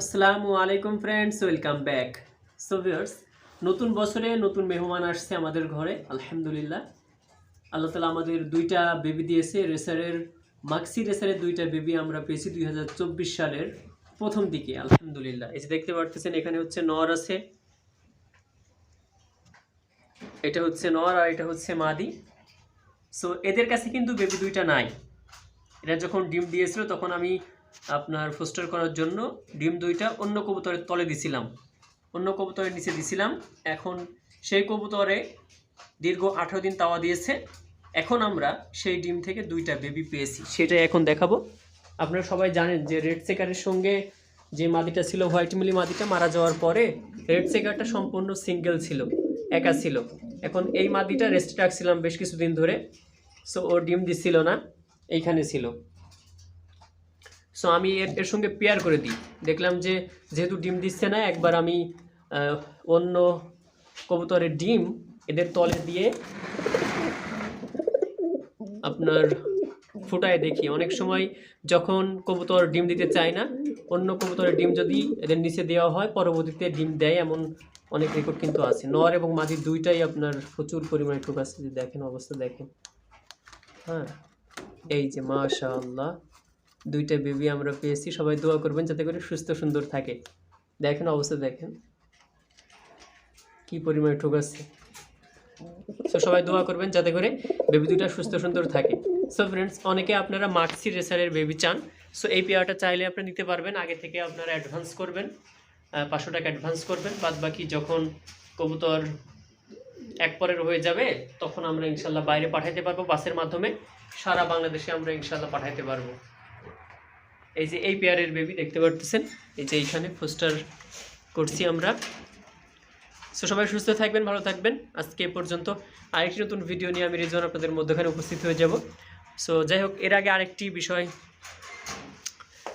আসসালামু আলাইকুম friends welcome back so viewers নতুন বছরে নতুন মেহমান আসছে আমাদের ঘরে, আলহামদুলিল্লাহ। আল্লাহ তালা আমাদের দুইটা বেবি দিয়েছে, রেসারের, মাক্সি রেসারের দুইটা বেবি আমরা পেয়েছি দুই হাজার চব্বিশ সালের প্রথম দিকে, আলহামদুলিল্লাহ। এই যে দেখতে পারতেছেন, এখানে হচ্ছে নর আছে। এটা হচ্ছে নর আর এটা হচ্ছে মাদি। সো এদের কাছে কিন্তু বেবি দুইটা নাই। এরা যখন ডিম দিয়েছিল, তখন আমি আপনার ফোস্টার করার জন্য ডিম দুইটা অন্য কবুতরের তলে দিছিলাম। অন্য কবুতরের নিচে দিছিলাম। এখন সেই কবুতরে দীর্ঘ আঠারো দিন তাওয়া দিয়েছে। এখন আমরা সেই ডিম থেকে দুইটা বেবি পেয়েছি। সেটাই এখন দেখাবো। আপনারা সবাই জানেন যে রেড সেকারের সঙ্গে যে মাদিটা ছিল, হোয়াইট মিলি মাদিটা মারা যাওয়ার পরে রেড সেকারটা সম্পূর্ণ সিঙ্গেল ছিল, একা ছিল। এখন এই মাদিটা রেস্টে রাখছিলাম বেশ কিছুদিন ধরে। সো ও ডিম দিচ্ছিল না, এইখানে ছিল। সো আমি এর এর সঙ্গে পেয়ার করে দিই। দেখলাম যে, যেহেতু ডিম দিচ্ছে না, একবার আমি অন্য কবুতরের ডিম এদের তলে দিয়ে আপনার ফুটায় দেখি। অনেক সময় যখন কবুতর ডিম দিতে চায় না, অন্য কবুতরের ডিম যদি এদের নিচে দেওয়া হয়, পরবর্তীতে ডিম দেয় এমন অনেক রেকর্ড কিন্তু আছে। নর এবং মাদি দুইটাই আপনার প্রচুর পরিমাণে ঠোক আছে দেখেন অবস্থা দেখেন। হ্যাঁ এই যে মাশাআল্লাহ। দুইটা বেবি আমরা পেয়েছি, সবাই দোয়া করবেন যাতে করে সুস্থ, সুন্দর থাকে। দেখেন অবস্থা, দেখেন। কি পরিমাণে ঠোকাচ্ছে তো সবাই দোয়া করবেন যাতে করে বেবি দুইটা সুস্থ, সুন্দর থাকে। সো ফ্রেন্ডস অনেকে আপনারা মাক্সি রেসারের বেবি চান। সো এই পেয়ারটা চাইলে আপনি নিতে পারবেন। আগে থেকে আপনারা অ্যাডভান্স করবেন। পাঁচশো টাকা অ্যাডভান্স করবেন। বাদ বাকি যখন কবুতর এক পরের হয়ে যাবে, তখন আমরা ইনশাল্লাহ বাইরে পাঠাইতে পারব। বাসের মাধ্যমে সারা বাংলাদেশে আমরা ইনশাল্লাহ পাঠাইতে পারব। এই যে এই পেয়ারের বেবি দেখতে পারতেছেন? এই যে এইখানে পোস্টার করছি আমরা। সো সবাই সুস্থ থাকবেন, ভালো থাকবেন। আজকে পর্যন্ত আরেকটি নতুন ভিডিও নিয়ে আমি রিজন আপনাদের মধ্যখানে উপস্থিত হয়ে যাব। সো যাই হোক, এর আগে আরেকটি বিষয়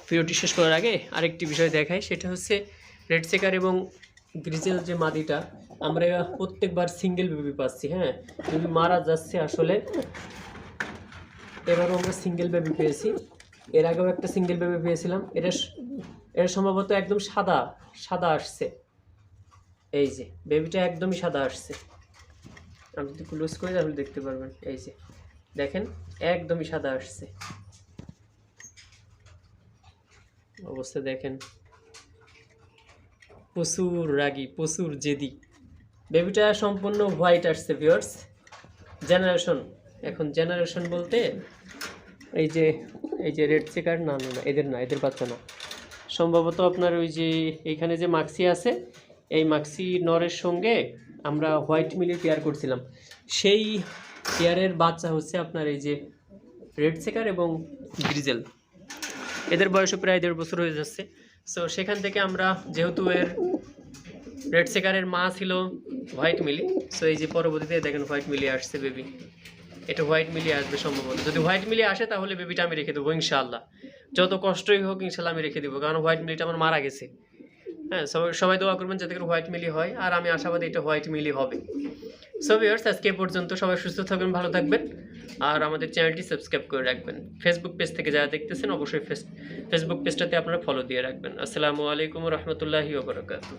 ভিডিওটি শেষ করার আগে আরেকটি বিষয় দেখাই। সেটা হচ্ছে রেড সেকার এবং গ্রিজেল যে মাদিটা, আমরা প্রত্যেকবার সিঙ্গেল বেবি পাচ্ছি হ্যাঁ? বেবি মারা যাচ্ছে আসলে, এবারও আমরা সিঙ্গেল বেবি পেয়েছি। এর আগেও একটা সিঙ্গেল বেবি পেয়েছিলাম। এটা এটা সম্ভবত একদম সাদা সাদা আসছে। এই যে বেবিটা একদমই সাদা আসছে। আমি যদি ক্লোজ করি তাহলে দেখতে পারবেন। এই যে, দেখেন, একদমই সাদা আসছে। অবস্থা দেখেন। প্রচুর রাগী, প্রচুর জেদি। বেবিটা সম্পূর্ণ হোয়াইট আসছে ভিউয়ার্স জেনারেশন এখন জেনারেশন বলতে এই যে এই যে রেড চেকার না না না, এদের না, এদের বাচ্চা না। সম্ভবত আপনার ওই যে এইখানে যে মাক্সি আছে, এই মাক্সি নরের সঙ্গে আমরা হোয়াইট মিলি পেয়ার করছিলাম। সেই পেয়ারের বাচ্চা হচ্ছে আপনার এই যে রেড চেকার এবং গ্রিজেল এদের বয়সও প্রায় দেড় বছর হয়ে যাচ্ছে। সো সেখান থেকে আমরা যেহেতু এর রেড সেকারের মা ছিল হোয়াইট মিলি সো এই যে পরবর্তীতে দেখেন হোয়াইট মিলি আসছে বেবি এটা হোয়াইট মিলিয়ে আসবে সম্ভবত। যদি হোয়াইট মিলি আসে, তাহলে বেবিটা আমি রেখে দেবো, ইনশাআল্লাহ। যত কষ্টই হোক ইনশাল্লাহ আমি রেখে দেবো, কারণ হোয়াইট মিলিটা আমার মারা গেছে। হ্যাঁ সবাই সবাই দোয়া করবেন যাতে করে হোয়াইট মিলি হয়, আর আমি আশাবাদী এটা হোয়াইট মিলি হবে। সো ভিউয়ার্স আজকে পর্যন্ত সবাই সুস্থ থাকবেন, ভালো থাকবেন, আর আমাদের চ্যানেলটি সাবস্ক্রাইব করে রাখবেন। ফেসবুক পেজ থেকে যারা দেখতেছেন, অবশ্যই ফেসবুক পেজটাতে আপনারা ফলো দিয়ে রাখবেন। আসসালামু আলাইকুম রহমতুল্লাহি ওবরাকাতুহ